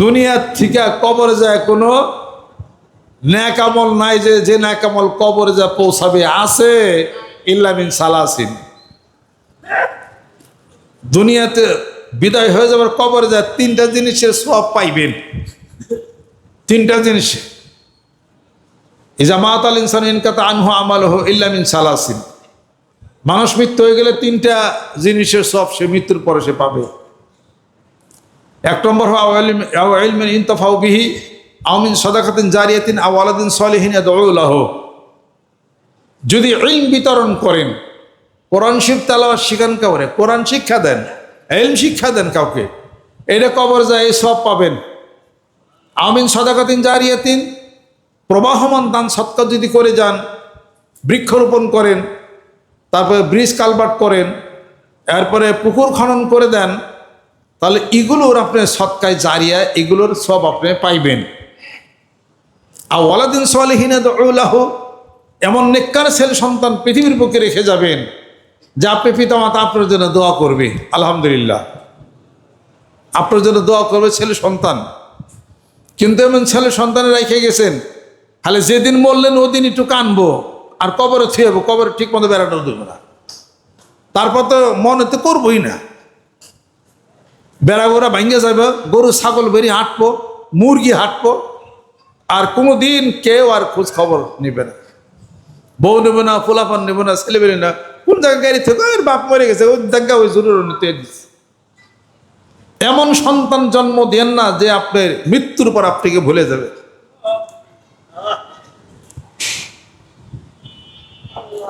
দুনিয়ার থেকে কবরে যায় কোনো ন্যাকামল নাই যে যে ন্যাকামল কবরে যা পৌঁছাবে, আছে ইল্লামিন সালাসিন। দুনিয়াতে বিদায় হয়ে যাবার কবরে যায় তিনটা জিনিসের সব পাইবেন। তিনটা জিনিস। ইজামাত আল ইনসান ইনকাতা আনহু আমাল হো ইল্লামিন সালাসিন। মানুষ মৃত্যু হয়ে গেলে তিনটা জিনিসের সব সে মৃত্যুর পরে সে পাবে। এক নম্বর বিহি আমিন সদাকাতিন জারিয়াতিন আওয়ালাদিন সলিহিন দৌলাহ যদি ইলম বিতরণ করেন, কোরআন শিব তালাওয়াত শিখান কাউরে? কোরআন শিক্ষা দেন। এলম শিক্ষা দেন কাউকে? এটা কবর যায় সব পাবেন। আমিন সদাকাতিন জারিয়াতিন, প্রবাহমান দান সৎকার যদি করে যান, বৃক্ষরোপণ করেন, তারপরে ব্রিজ কালবার্ট করেন, এরপরে পুকুর খনন করে দেন তাহলে এগুলোর আপনি সৎকায় জারিয়া এগুলোর সব আপনি পাইবেন। আর ওয়ালাদিন সোয়ালিহিনা এমন নেককার ছেলে সন্তান পৃথিবীর বুকে রেখে যাবেন, যে আপনি পিতামাতা আপনার জন্য দোয়া করবে। আলহামদুলিল্লাহ। আপনার জন্য দোয়া করবে ছেলে সন্তান। কিন্তু এমন ছেলে সন্তানের রেখে গেছেন, তাহলে যেদিন মরলেন ওদিন একটু কানবো, আর কবরে থুয়েবো কবরে ঠিক মতো বেড়ানো দেবো না। তারপর তো মনে তো করবোই না। বেড়া গোড়া ভাঙ্গে যাবে, গরু, ছাগল, বেরি হাঁটবো, মুরগি হাঁটবো, আর কোনো দিন কেউ আর খোঁজ খবর নেবে না। বউ নেবে না, পোলাপান নেবে না, ছেলে বেরি না, কোন জায়গায় গাড়ি থেকে ওর বাপ মরে গেছে ওই দেখা ওই জরুর এমন সন্তান জন্ম দেন না যে আপনার মৃত্যুর পর আপনাকে ভুলে যাবে।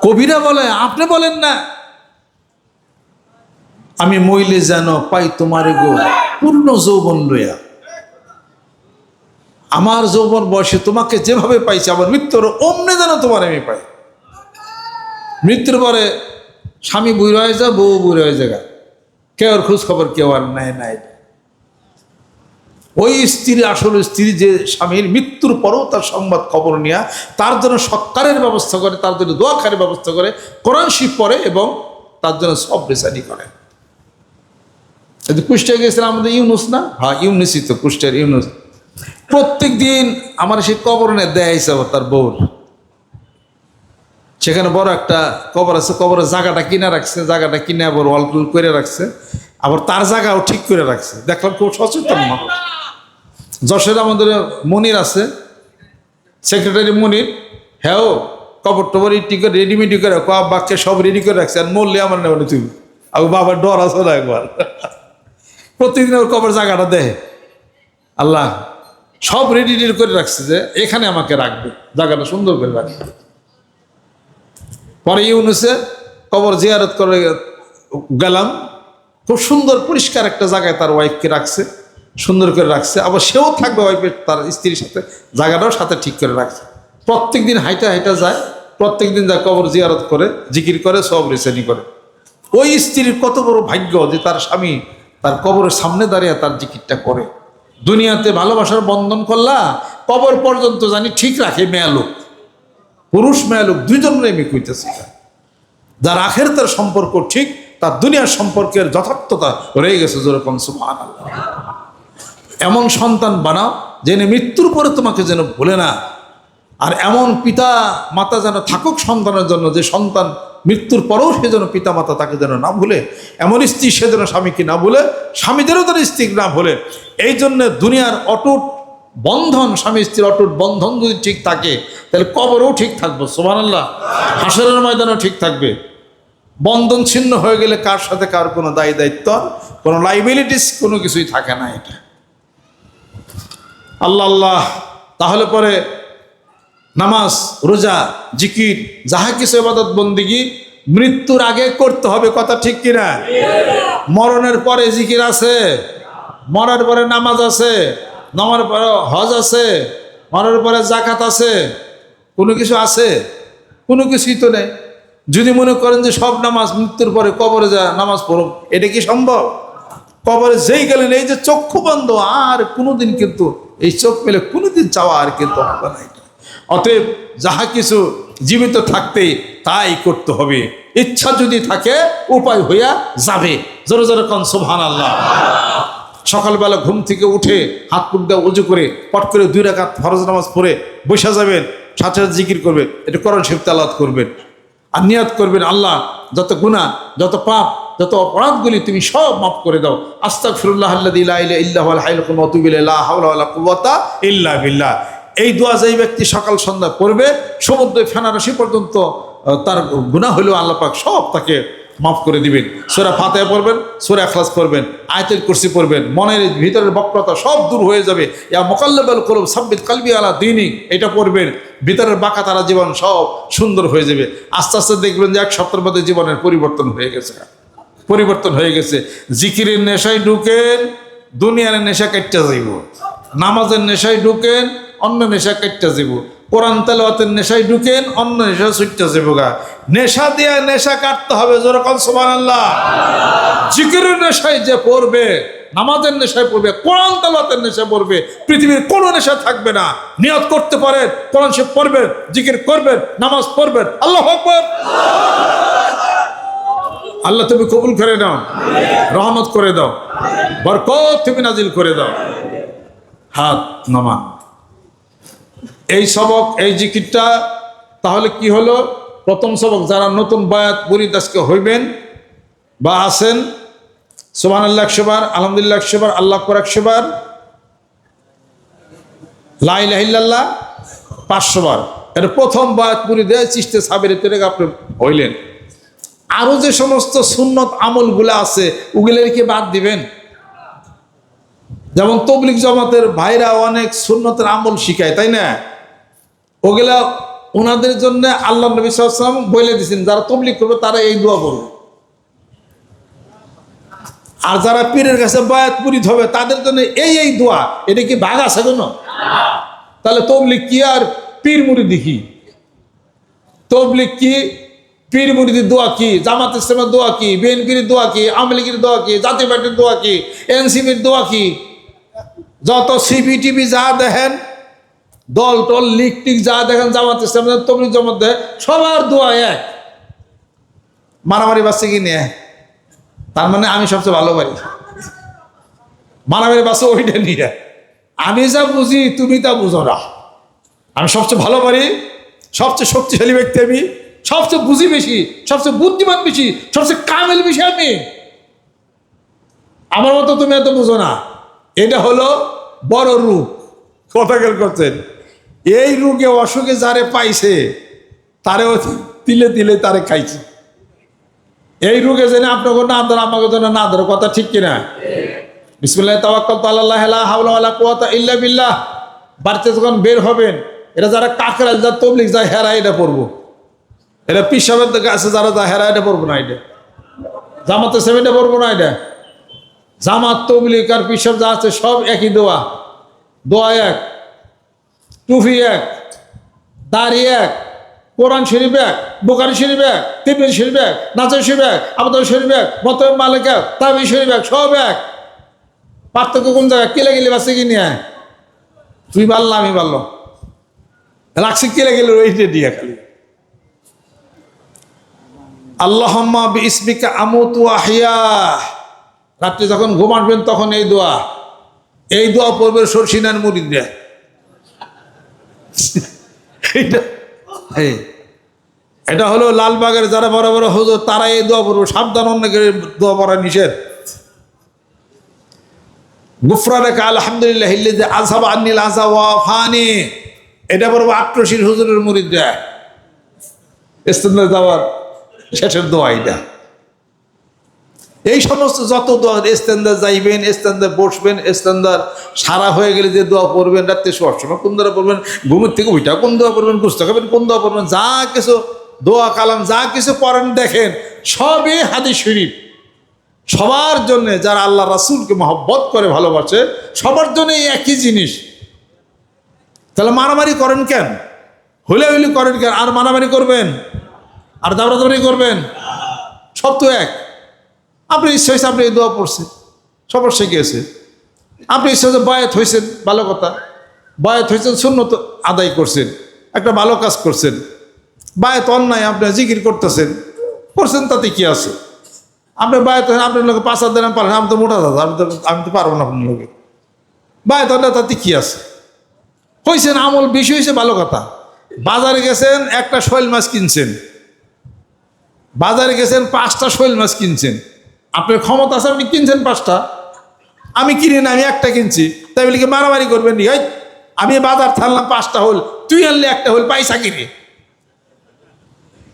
কবিরা বলে, আপনি বলেন না আমি মইলে যেন পাই তোমারে গো, পূর্ণ যৌবন লইয়া। আমার যৌবন বয়সে তোমাকে যেভাবে পাইছি, আমার মৃত্যুর অমনে যেন তোমার আমি পাই। মৃত্যুর পরে স্বামী বুড়ো হয়ে যা বউ বুড়ো হয়ে জায়গা কেউ আর খোঁজ খবর কেউ আর নেয় নাই। ওই স্ত্রী, আসল স্ত্রী যে স্বামীর মৃত্যুর পরেও তার সংবাদ খবর নেওয়া তার জন্য সৎকারের ব্যবস্থা করে, তার জন্য দোয়াখারের ব্যবস্থা করে, কোরআন শিব পড়ে এবং তার জন্য সব রেসানি করে। কুষ্টিয়া গেছিলাম আমাদের ইউনুস না? হ্যাঁ ইউনুসই তো কুষ্টিয়ার ইউনুস। প্রত্যেক দিন আমার সেই কবরনে দেয় হিসাবে তার বউর সেখানে বড় একটা কবর আছে কবরের জায়গাটা কিনে রাখছে জায়গাটা কিনে আবার ওয়াল টুল করে রাখছে। আবার তার জায়গাও ঠিক করে রাখছে। দেখলাম খুব সচেতন মানুষ যশোর আমাদের মনির আছে সেক্রেটারি মনির। হ্যাঁ কবর টবর ইটি করে রেডিমেড করে কব বাক্যে সব রেডি করে রাখছে আর মরলে আমার নেবে তুমি। আর বাবার ডর আছে না একবার। প্রত্যেকদিন ওর কবর জায়গাটা দেয় আল্লাহ সব রেডি রেডি করে রাখছে যে এখানে আমাকে রাখবে, জায়গাটা সুন্দর করে রাখবে। পরে ইউনুসে কবর জিয়ারত করে গেলাম, খুব সুন্দর পরিষ্কার একটা জায়গায় তার ওয়াইফকে রাখছে, সুন্দর করে রাখছে। আবার সেও থাকবে ওয়াইফের তার স্ত্রীর সাথে, জায়গাটাও সাথে ঠিক করে রাখছে। প্রত্যেক দিন হাইটা হাইটা যায়, প্রত্যেক দিন যায় কবর জিয়ারত করে, জিকির করে, সব রেসেনি করে। ওই স্ত্রীর কত বড় ভাগ্য যে তার স্বামী তার কবরের সামনে দাঁড়িয়ে তার জিকিরটা করে। দুনিয়াতে ভালোবাসার বন্ধন করলা, কবর পর্যন্ত জানি ঠিক রাখে মেয়া লোক। পুরুষ মেয়া লোক দুইজনের আমি কইতেছি। যার আখের তার সম্পর্ক ঠিক, তার দুনিয়ার সম্পর্কের যথার্থতা রয়ে গেছে যেরকম সুমান এমন সন্তান বানাও জেনে মৃত্যুর পরে তোমাকে যেন ভুলে না। আর এমন পিতা মাতা যেন থাকুক সন্তানের জন্য, যে সন্তান মৃত্যুর পরেও সে যেন পিতা মাতা তাকে যেন না ভুলে, এমন স্ত্রী সে যেন স্বামীকে না ভুলে, স্বামীদেরও যেন স্ত্রী না ভুলে। এই জন্য দুনিয়ার অটুট বন্ধন, স্বামী স্ত্রীর অটুট বন্ধন যদি ঠিক থাকে, তাহলে কবরও ঠিক থাকবে সোমান আল্লাহ হাসরের ময়দানও ঠিক থাকবে। বন্ধন ছিন্ন হয়ে গেলে কার সাথে কার কোনো দায়ী দায়িত্ব? কোনো লাইবিলিটিস কোনো কিছুই থাকে না এটা। আল্লাহ আল্লাহ, তাহলে পরে নামাজ, রোজা, জিকির, যাহা কিছু এবাদত বন্দিগি মৃত্যুর আগে করতে হবে কথা ঠিক কিনা? মরণের পরে জিকির আছে, মরার পরে নামাজ আছে, নামার পরে হজ আছে, মরার পরে জাকাত আছে, কোনো কিছু আছে? কোনো কিছুই তো নেই। যদি মনে করেন যে সব নামাজ মৃত্যুর পরে কবরে যা নামাজ পড়ো এটা কি সম্ভব? কবরে যেই গেলেন, এই যে চক্ষু বন্ধ, আর কোনোদিন কিন্তু এই চোখ পেলে কোনোদিন চাওয়া আর কিন্তু হবে না অতএব যাহা কিছু জীবিত থাকতে তাই করতে হবে। ইচ্ছা যদি থাকে, উপায় হইয়া যাবে। জোরে জোরে কন সুবহান আল্লাহ সকালবেলা ঘুম থেকে উঠে হাত মুখ দিয়ে করে, পট করে দুই রাকাত ফরজ নামাজ পড়ে বসে যাবেন, সাথে জিকির করবেন এটা করণ শিব তালাত করবেন। আর নিয়াত করবেন, আল্লাহ, যত গুণা যত পাপ, যত অপরাধগুলি তুমি সব মাফ করে দাও। আস্তাক ফিরুল্লাহ ইল্লা বিল্লাহ। এই দোয়া যেই ব্যক্তি সকাল সন্ধ্যা পড়বে সমুদ্র ফেনারসি পর্যন্ত তার গুণা হলেও আল্লাপাক সব তাকে মাফ করে দিবেন। সোরা ফাতেহা পড়বেন, সোরা এখলাস পড়বেন আয়তের কুরসি পড়বেন, মনের ভিতরের বক্রতা সব দূর হয়ে যাবে। ইয়া মোকাল্লাবাল করব সাব্বিত কালবি আলা দিনই এটা পড়বেন। ভিতরের বাঁকা তারা জীবন সব সুন্দর হয়ে যাবে। আস্তে আস্তে দেখবেন যে এক সপ্তাহের মধ্যে জীবনের পরিবর্তন হয়ে গেছে। পরিবর্তন হয়ে গেছে। জিকিরের নেশায় ঢুকেন, দুনিয়ার নেশা কাটতে যাইব। নামাজের নেশায় ঢুকেন অন্য নেশা কাটতে যাইব কোরআন তেলাওয়াতের নেশায় ঢুকেন, অন্য নেশা ছুটতে যাইব গা। নেশা দিয়ে নেশা কাটতে হবে যেরকম সোমান আল্লাহ জিকিরের নেশায় যে পড়বে, নামাজের নেশায় পড়বে, কোরআন তেলাওয়াতের নেশায় পড়বে, পৃথিবীর কোনো নেশা থাকবে না। নিয়ত করতে পারেন কোরআন সে পড়বেন জিকির করবেন নামাজ পড়বেন আল্লাহ আকবার। আল্লাহ তুমি কবুল করে দাও রহমত করে দাও, বরকত তুমি নাজিল করে দাও। হাত নামা এই সবক, এই জিকিরটা, তাহলে কি হলো? প্রথম সবক, যারা নতুন বায়াত বুড়িদাসকে হইবেন বা আছেন সোমান আল্লাহ একশোবার আলহামদুলিল্লাহ একশোবার আল্লাহ কর একশোবার লাইলাহিল্লাহ পাঁচশো বার। এটা প্রথম বায়াত পুরি দেয় চিস্তে সাবের তেরে আপনি হইলেন। আরও যে সমস্ত সুন্নত আমলগুলো আছে ওগুলোকে বাদ দিবেন? যেমন তবলিক জমাতের ভাইরা অনেক সুন্নতের আমল শিখায়, তাই না? ওগুলা ওনাদের জন্য আল্লাহ নবী সাল্লাম বলে দিয়েছেন যারা তবলিক করবে তারা এই দোয়া করবে। আর যারা পীরের কাছে বায়াত পুরিত হবে, তাদের জন্য এই এই দোয়া, এটা কি ভাগ আছে কোনো? তাহলে তবলিক কি আর পীর মুড়ি দেখি তবলিক কি, পীর মুরিদির দোয়া কি, জামাত ইসলামের দোয়া কি, বিএনপির দোয়া কি, আওয়ামী লীগের দোয়া কি, জাতীয় পার্টির দোয়া কি, এনসিপির দোয়া কি? যত সিপি টিভি যা দেখেন দল টল, লিগ টিক যা দেখেন জামাত ইসলামের তবলিক জমাত দেয়, সবার দোয়া এক। মারামারি বাসছে কি নিয়ে? তার মানে আমি সবচেয়ে ভালো পারি মারামারি বাসে ওইটা নিয়ে। আমি যা বুঝি, তুমি তা বুঝো না। আমি সবচেয়ে ভালো পারি সবচেয়ে শক্তিশালী ব্যক্তি আমি, সবচেয়ে বুঝি বেশি, সবচেয়ে বুদ্ধিমান বেশি, সবচেয়ে কামেল বেশি আমি। আমার মতো তুমি এত বুঝো না। এটা হলো বড় রূপ। কথা খেল করছেন? এই রোগে অসুখে যারে পাইছে তারেও তিলে তিলে তারে খাইছে। এই রোগে জেনে আপনাকে না ধরে, আমাকে জন্য না ধরে, কথা ঠিক কিনা? ইল্লা যখন বের হবেন এটা যারা যা তবলিক যায় হেরা এটা এটা আছে, যারা যা হেরা এটা পড়ব না সেভেনটা পড়ব না এটা। জামাত তবলিক আর পিসাব যা আছে সব একই দোয়া। দোয়া এক, টুফি এক, দাড়ি এক, কোরআন শরীফ এক বোকারি শরীফ এক, তিরমিজি শরীফ এক নাচর শরীফ এক আবদাল শরীফ এক মতম মালিক এক তাবি শরীফ এক, সব এক। পার্থক্য কোন জায়গায়? কেলে গেলে বাসে কি নিয়ে? তুই পারলাম আমি পারলাম। রাখছি কেলে গেলে ওইটা দিয়ে খালি। আল্লাহম্মা ইসমিকা আমতু আহিয়া রাত্রে যখন ঘুমাটবেন তখন এই দোয়া। এই দোয়া পড়বে মুড়ি দেয় এটা হলো লালবাগের যারা বড় বড় হুজুর তারা এই দোয়া পড়ব। সাবধান অন্যকে দোয়া পড়া নিষেধ? গুফরানাকা আলহামদুলিল্লাহ হিল্লিদে আজহাব আন্নিল আজা ওয়া ফানি এটা বলব আক্রোশীর হুজুরের মুরিদ দেয় ইস্তেন্দার যাওয়ার শেষের দোয়া এটা। এই সমস্ত যত দোয়া ইস্তেন্দার যাইবেন ইস্তেন্দার বসবেন ইস্তেন্দার সারা হয়ে গেলে যে দোয়া পড়বেন, রাত্রে শোয়ার সময় কোন দোয়া পড়বেন, ঘুমের থেকে ওইটা কোন দোয়া পড়বেন, গুস্তা খাবেন, কোন দোয়া পড়বেন, যা কিছু দোয়া কালাম, যা কিছু পড়েন, দেখেন, সবই হাদিস শরীফ। সবার জন্য যারা আল্লাহ রাসুলকে মহব্বত করে, ভালোবাসে, সবার জন্য একই জিনিস। তাহলে মারামারি করেন কেন? হলে করেন কেন? আর মারামারি করবেন? আর দাবড়াদাবড়ি করবেন? সব তো এক। আপনি ইচ্ছা হয়েছে, আপনি এই দোয়া পড়ছেন, সবার শিখেছে আপনি ইচ্ছা হয়েছে, বায়াত হয়েছেন, ভালো কথা। বায়াত হয়েছেন শূন্য তো আদায় করছেন, একটা ভালো কাজ করছেন। বায়াত অন্যায় আপনি জিকির করতেছেন করছেন তাতে কি আছে? আপনি বাইরে তো আপনার লোকে পাঁচ হাজার দেন, পারেন, আমি তো মোটা দাদা, আমি তো আমি তো পারব না আপনার লোকে। বাইরে তাহলে তাতে কি আছে? হয়েছেন, আমল বেশি হয়েছে, ভালো কথা। বাজারে গেছেন, একটা শৈল মাছ কিনছেন। বাজারে গেছেন, পাঁচটা শৈল মাছ কিনছেন। আপনার ক্ষমতা আছে, আপনি কিনছেন পাঁচটা। আমি কিনি না, আমি একটা কিনছি। তাই বলি কি, মারামারি করবেন নি? আমি বাজার থাকলাম পাঁচটা হল। তুই আনলে একটা হল, পয়সা কিনে।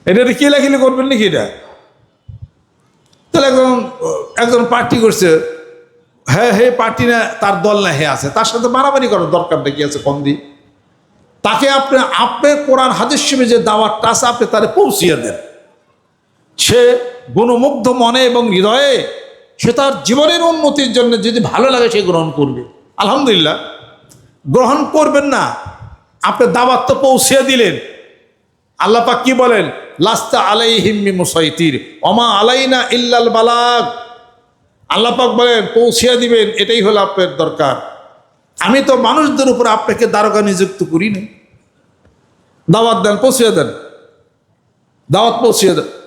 এটা কিলাকিলি করবেন নাকি এটা? তাহলে একজন একজন পার্টি করছে। হ্যাঁ হে পার্টি না, তার দল না, হে আছে। তার সাথে মারামারি করার দরকারটা কি আছে কম দি তাকে আপনি, আপনার কোরআন হাদিস যে দাওয়াতটা আছে, আপনি তারে পৌঁছিয়ে দেন। সে গুণমুগ্ধ মনে এবং হৃদয়ে সে তার জীবনের উন্নতির জন্য যদি ভালো লাগে সে গ্রহণ করবে। আলহামদুলিল্লাহ। গ্রহণ করবেন না। আপনি দাওয়াত তো পৌঁছিয়ে দিলেন। আল্লাহ পাক কি বলেন? লাস্তা আলাই হিম্মি মুসাইতির। অমা আলাইনা ইল্লাল বালাগ। আল্লাপাক বলেন, পৌঁছিয়ে দিবেন, এটাই হলো আপনার দরকার। আমি তো মানুষদের উপর আপনাকে দ্বারকা নিযুক্ত করি না দাওয়াত দেন, পৌঁছিয়ে দেন। দাওয়াত পৌঁছিয়ে দেন।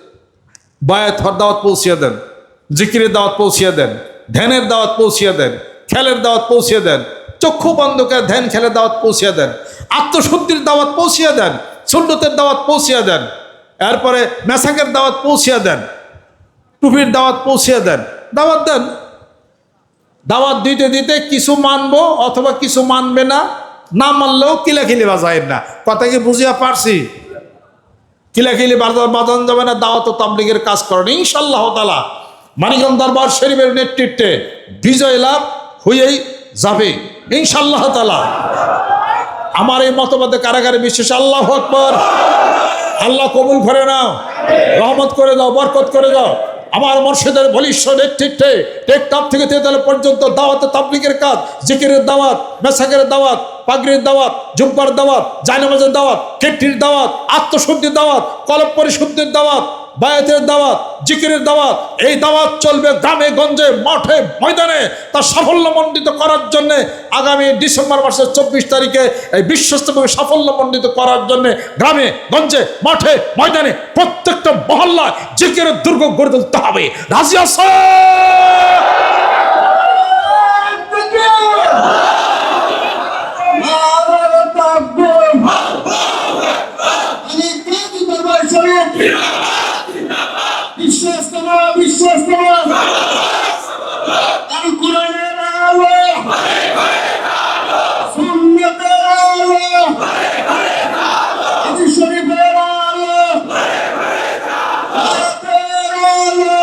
বায়াত হর দাওয়াত পৌঁছিয়ে দেন, জিকিরের দাওয়াত পৌঁছিয়ে দেন, ধ্যানের দাওয়াত পৌঁছিয়ে দেন, খেলের দাওয়াত পৌঁছিয়ে দেন, চক্ষু বন্ধ করে ধ্যান খেলের দাওয়াত পৌঁছিয়ে দেন, আত্মশুদ্ধির দাওয়াত পৌঁছিয়ে দেন, সুন্নতের দাওয়াত পৌঁছিয়ে দেন, এরপরে মেসাকের দাওয়াত পৌঁছিয়ে দেন, টুপির দাওয়াত পৌঁছিয়ে দেন, দাওয়াত দেন। দাওয়াত দিতে দিতে কিছু মানবো অথবা কিছু মানবে না না মানলেও কিলাকিলি বাজায় না। কথা কি বুঝিয়া পারছি? কিলাকিলি বাজান যাবে না, দাওয়াত তাবলিগের কাজ করেন। ইনশাল্লাহ তালা মানিকম দরবার শরীফের নেতৃত্বে বিজয় লাভ হয়েই যাবে। ইনশাল্লাহ তালা আমার এই মতবাদে কারাগারে বিশেষ আল্লাহ আকবর। আল্লাহ কবুল করে নাও। রহমত করে দাও, বরকত করে দাও। আমার মর্ষেদের বলিষ্ঠ নেতৃত্বে টেকটাপ থেকে তেতাল পর্যন্ত দাওয়াত তাবলিকের কাজ, জিকিরের দাওয়াত, মেসাকের দাওয়াত, পাগড়ির দাওয়াত, জুব্বার দাওয়াত, জায়নামাজের দাওয়াত কেটির দাওয়াত, আত্মশুদ্ধির দাওয়াত কলব পরিশুদ্ধির দাওয়াত বায়াতের দাওয়াত, জিকিরের দাওয়াত, এই দাওয়াত চলবে গ্রামে, গঞ্জে, মাঠে, ময়দানে। তার সাফল্যমণ্ডিত করার জন্যে আগামী ডিসেম্বর মাসের চব্বিশ তারিখে এই বিশ্বস্তভাবে সাফল্যমণ্ডিত করার জন্য গ্রামে, গঞ্জে, মাঠে, ময়দানে প্রত্যেকটা মহল্লায় জিকিরের দুর্গ গড়ে তুলতে হবে। রাজি আছে? বিশ্বস্তমা বিশ্বস্তমা আল কোরআনের আলো সুন্নতের আলো হাদিস শরীফের আলো আয়াতের আলো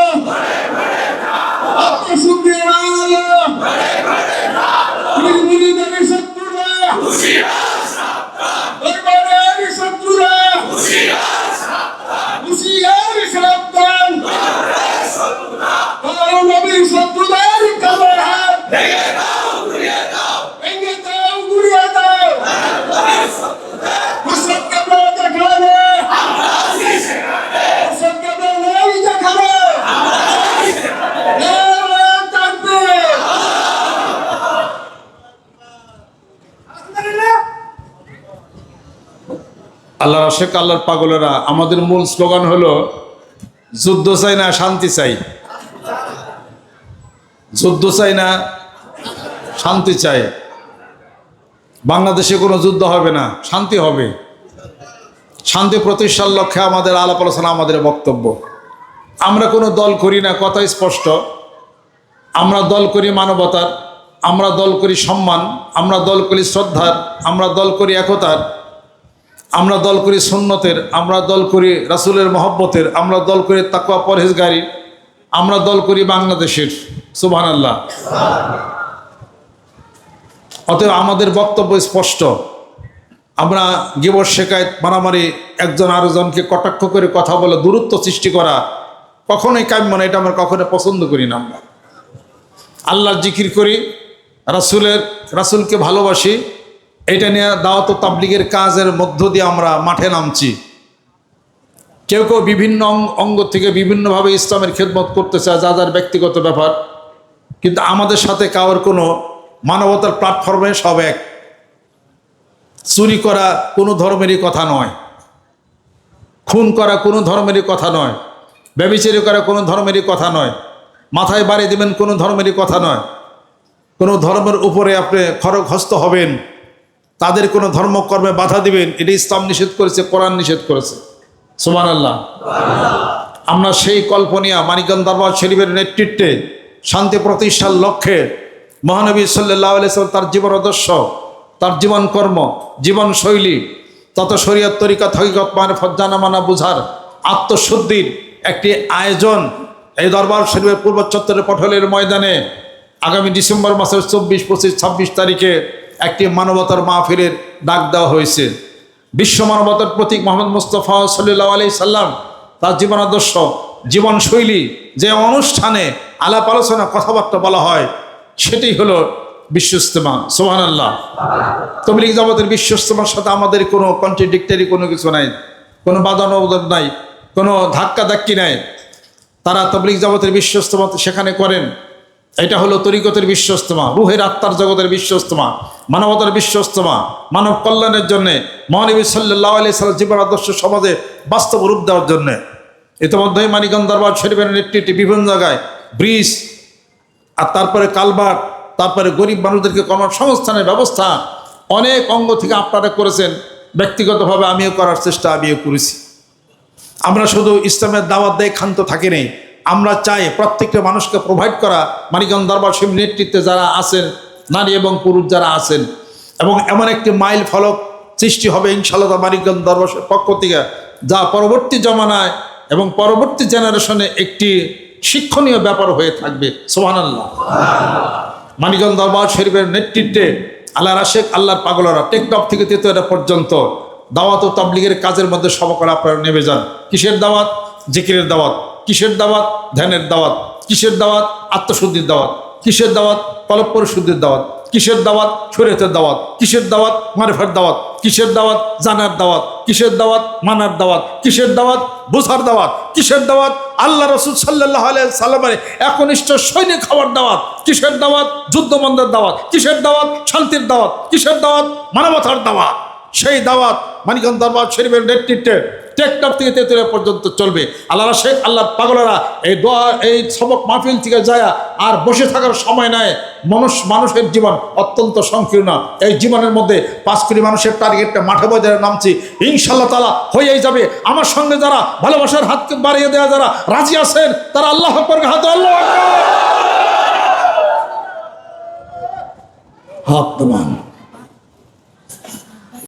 আত্মশুদ্ধির আলো মুরিদের শত্রুরা দরবারের শত্রুরা হুশিয়ার সাবধান কারও নবীর শত্রুদের কালে হাত ভেঙে দাও গুড়িয়ে দাও হাসন কেবল দেখাবে হাসন কেবল নেই দেখাবে নারে তাকবীর আল্লাহ শেখ আল্লাহর পাগলেরা। আমাদের মূল স্লোগান হলো, যুদ্ধ চাই না, শান্তি চাই। যুদ্ধ চাই না, শান্তি চাই। বাংলাদেশে কোনো যুদ্ধ হবে না, শান্তি হবে। শান্তি প্রতিষ্ঠার লক্ষ্যে আমাদের আলাপ আলোচনা, আমাদের বক্তব্য। আমরা কোনো দল করি না, কথা স্পষ্ট। আমরা দল করি মানবতার, আমরা দল করি সম্মান, আমরা দল করি শ্রদ্ধার, আমরা দল করি একতার। আমরা দল করি সুন্নতের, আমরা দল করি রাসুলের মহব্বতের, আমরা দল করি তাকুয়া পরহেজগারি আমরা দল করি বাংলাদেশের। সুবহান আল্লাহ অতএব আমাদের বক্তব্য স্পষ্ট। আমরা গিবর শেখায়ত মারামারি, একজন আরেকজনকে কটাক্ষ করে কথা বলে দূরত্ব সৃষ্টি করা কখনোই কাম্য না, এটা আমরা কখনো পছন্দ করি না আমরা। আল্লাহর জিকির করি, রাসুলের, রাসুলকে ভালোবাসি এটা নিয়ে দাওয়াত তাবলিগের কাজের মধ্য দিয়ে আমরা মাঠে নামছি। কেউ কেউ বিভিন্ন অঙ্গ থেকে বিভিন্নভাবে ইসলামের খেদমত করতে চায় যা যার ব্যক্তিগত ব্যাপার। কিন্তু আমাদের সাথে কারোর কোনো মানবতার প্ল্যাটফর্মে সব এক। চুরি করা কোনো ধর্মেরই কথা নয়। খুন করা কোনো ধর্মেরই কথা নয়। ব্যবিচারি করা কোনো ধর্মেরই কথা নয়। মাথায় বাড়ি দেবেন কোনো ধর্মেরই কথা নয়। কোনো ধর্মের উপরে আপনি খড়গহস্ত হবেন। তাদের কোনো ধর্মকর্মে বাধা দিবেন, এটি ইসলাম নিষেধ করেছে, কোরআন নিষেধ করেছে। সুমান আল্লাহ আমরা সেই কল্পনিয়া মানিকগঞ্জ দরবার শরীফের নেতৃত্বে শান্তি প্রতিষ্ঠার লক্ষ্যে মহানবী সাল্লাহ আলাইসাল্লাম তার জীবন আদর্শ, তার জীবন কর্ম, জীবন শৈলী, তত শরীয়ত তরিকা হকিকত মানে ফজ্জানা মানা বুঝার আত্মশুদ্ধির একটি আয়োজন এই দরবার শরীফের পূর্ব চত্বরের পটলের ময়দানে আগামী ডিসেম্বর মাসের চব্বিশ, পঁচিশ, ছাব্বিশ তারিখে একটি মানবতার মাহফিলের ডাক দেওয়া হয়েছে। বিশ্ব মানবতার প্রতীক মোহাম্মদ মুস্তফা সাল্লাহ আলি সাল্লাম তার জীবন আদর্শ জীবনশৈলী যে অনুষ্ঠানে আলাপ আলোচনা, কথাবার্তা বলা হয়, সেটি হলো বিশ্বস্তেমা সোহান আল্লাহ তবলিক জগতের বিশ্বস্তেমার সাথে আমাদের কোনো কন্ট্রাডিক্টারি কোনো কিছু নাই, কোনো বাদন অবদান নাই, কোনো ধাক্কা ধাক্কি নাই। তারা তবলিক জগতের বিশ্বস্তমা সেখানে করেন। এটা হলো তরিকতের বিশ্বস্তমা রুহের আত্মার জগতের বিশ্বস্তমা মানবতার বিশ্বস্তমা মানব কল্যাণের জন্যে, মহানবী সাল্লাহ আলি সাল জীবন আদর্শ সমাজে বাস্তব রূপ দেওয়ার জন্যে। ইতিমধ্যেই মানিকগঞ্জ দরবার শরীফের নেতৃত্বে বিভিন্ন জায়গায় ব্রিজ, আর তারপরে কালভার্ট তারপরে গরিব মানুষদেরকে কর্মসংস্থানের ব্যবস্থা অনেক অঙ্গ থেকে আপনারা করেছেন, ব্যক্তিগতভাবে আমিও করার চেষ্টা আমিও করেছি। আমরা শুধু ইসলামের দাওয়াত দিয়ে ক্ষান্ত থাকি নেই আমরা চাই প্রত্যেকটা মানুষকে প্রোভাইড করা মানিকগঞ্জ দরবার শিব নেতৃত্বে যারা আছেন, নারী এবং পুরুষ যারা আছেন। এবং এমন একটি মাইল ফলক সৃষ্টি হবে ইনশাল্লাহ মানিকগঞ্জ দরবার পক্ষ থেকে, যা পরবর্তী জমানায় এবং পরবর্তী জেনারেশনে একটি শিক্ষণীয় ব্যাপার হয়ে থাকবে। সোহানাল্লাহ মানিকগঞ্জ দরবার শরীফের নেতৃত্বে আল্লাহ রাশেক, আল্লাহর পাগলরা টেকটপ থেকে তেতুয়ারা পর্যন্ত দাওয়াত ও তাবলিগের কাজের মধ্যে সবকরা আপনারা নেমে যান। কিসের দাওয়াত? জিকিরের দাওয়াত। কিসের দাওয়াত ধ্যানের দাওয়াত কিসের দাওয়াত আত্মশুদ্ধির দাওয়াত কিসের দাওয়াত কলপ্পর শুদ্ধির দাওয়াত কিসের দাওয়াত শরীয়তের দাওয়াত কিসের দাওয়াত মারেফার দাওয়াত কিসের দাওয়াত জানার দাওয়াত কিসের দাওয়াত মানার দাওয়াত কিসের দাওয়াত বোঝার দাওয়াত কিসের দাওয়াত আল্লাহ রসুল সাল্লাহ সাল্লামের একনিষ্ঠ সৈনিক হওয়ার দাওয়াত কিসের দাওয়াত যুদ্ধবন্ধের দাওয়াত কিসের দাওয়াত শান্তির দাওয়াত কিসের দাওয়াত মানবতার দাওয়াত সেই দাওয়াত মানিকগঞ্জ দরবার শরীফের নেতৃত্বে টেকটপ থেকে তেতুরা পর্যন্ত চলবে। আল্লাহ শেখ আল্লাহ পাগলারা এই দোয়া, এই সবক মাহফিল থেকে যায় আর বসে থাকার সময় নাই। মানুষ, মানুষের জীবন অত্যন্ত সংকীর্ণ। এই জীবনের মধ্যে পাঁচ কোটি মানুষের টার্গেটটা মাঠে বাজারে নামছি। ইনশাল্লাহ তালা হয়েই যাবে। আমার সঙ্গে যারা ভালোবাসার হাতকে বাড়িয়ে দেওয়া যারা রাজি আছেন, তারা আল্লাহ হাত আল্লাহ হাত